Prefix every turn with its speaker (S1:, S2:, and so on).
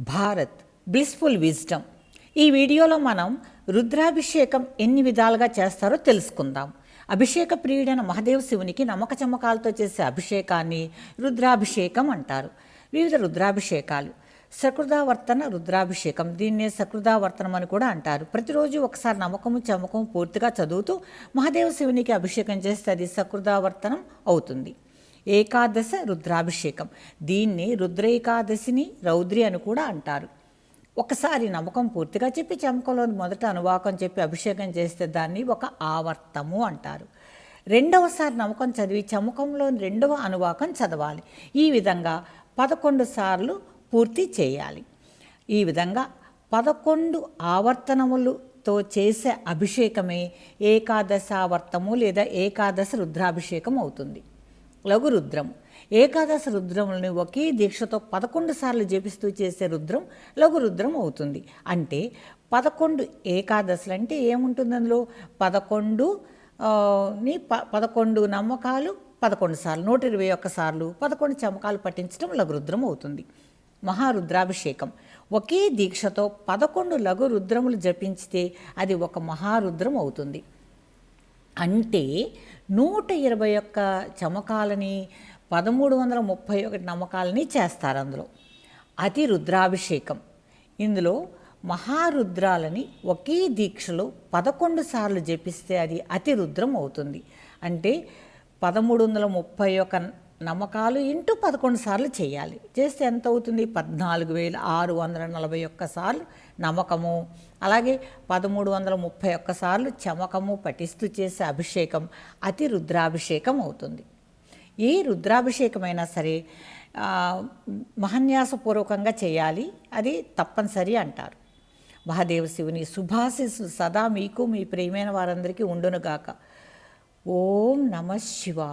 S1: Bharat blissful wisdom ఈ వీడియోలో మనం రుద్రాభిషేకం ఎన్ని విధాలుగా చేస్తారో తెలుసుకుందాం. అభిషేక ప్రియుడైన మహదేవ్ శివునికి నమ్మక చమ్మకాలతో చేసే అభిషేకాన్ని రుద్రాభిషేకం అంటారు. వివిధ రుద్రాభిషేకాలు. సకృదావర్తన రుద్రాభిషేకం. దీన్నే సకృదావర్తనం అని కూడా అంటారు. ప్రతిరోజు ఒకసారి నమ్మకము చమకము పూర్తిగా చదువుతూ మహాదేవ శివునికి అభిషేకం చేస్తే అది సకృదావర్తనం అవుతుంది. ఏకాదశ రుద్రాభిషేకం. దీన్ని రుద్రేకాదశిని రౌద్రి అని కూడా అంటారు. ఒకసారి నమ్మకం పూర్తిగా చెప్పి చమకంలోని మొదట అనువాకం చెప్పి అభిషేకం చేస్తే దాన్ని ఒక ఆవర్తము అంటారు. రెండవసారి నమ్మకం చదివి చమకంలోని రెండవ అనువాకం చదవాలి. ఈ విధంగా పదకొండు సార్లు పూర్తి చేయాలి. ఈ విధంగా పదకొండు ఆవర్తనములతో చేసే అభిషేకమే ఏకాదశావర్తము లేదా ఏకాదశ రుద్రాభిషేకం అవుతుంది. లఘు రుద్రం ఏకాదశ రుద్రములను ఒకే దీక్షతో పదకొండు సార్లు జపిస్తూ చేసే రుద్రం లఘు రుద్రం అవుతుంది. అంటే పదకొండు ఏకాదశులు అంటే ఏముంటుంది అందులో? పదకొండు ని ప పదకొండు నమ్మకాలు పదకొండు సార్లు నూట ఇరవై ఒక్క సార్లు పదకొండు చమకాలు పఠించడం లఘు రుద్రం అవుతుంది. మహారుద్రాభిషేకం. ఒకే దీక్షతో పదకొండు లఘు రుద్రములు జపించితే అది ఒక మహారుద్రం అవుతుంది. అంటే నూట ఇరవై ఒక్క చమకాలని పదమూడు వందల ముప్పై ఒకటి నమ్మకాలని చేస్తారు అందులో. అతి రుద్రాభిషేకం. ఇందులో మహారుద్రాలని ఒకే దీక్షలో పదకొండు సార్లు జపిస్తే అది అతి రుద్రం అవుతుంది. అంటే పదమూడు వందల ముప్పై ఒక నమ్మకాలు ఇంటూ పదకొండు సార్లు చేయాలి. చేస్తే ఎంత అవుతుంది? పద్నాలుగు వేల ఆరు వందల నలభై ఒక్క సార్లు నమ్మకము. అలాగే పదమూడు వందల ముప్పై ఒక్క సార్లు చమకము పఠిస్తూ చేసే అభిషేకం అతి రుద్రాభిషేకం అవుతుంది. ఏ రుద్రాభిషేకమైనా సరే మహన్యాసపూర్వకంగా చేయాలి. అది తప్పనిసరి అంటారు. మహాదేవ శివుని శుభాశిస్సు సదా మీకు మీ ప్రియమైన వారందరికీ ఉండునుగాక ఓం నమ శివా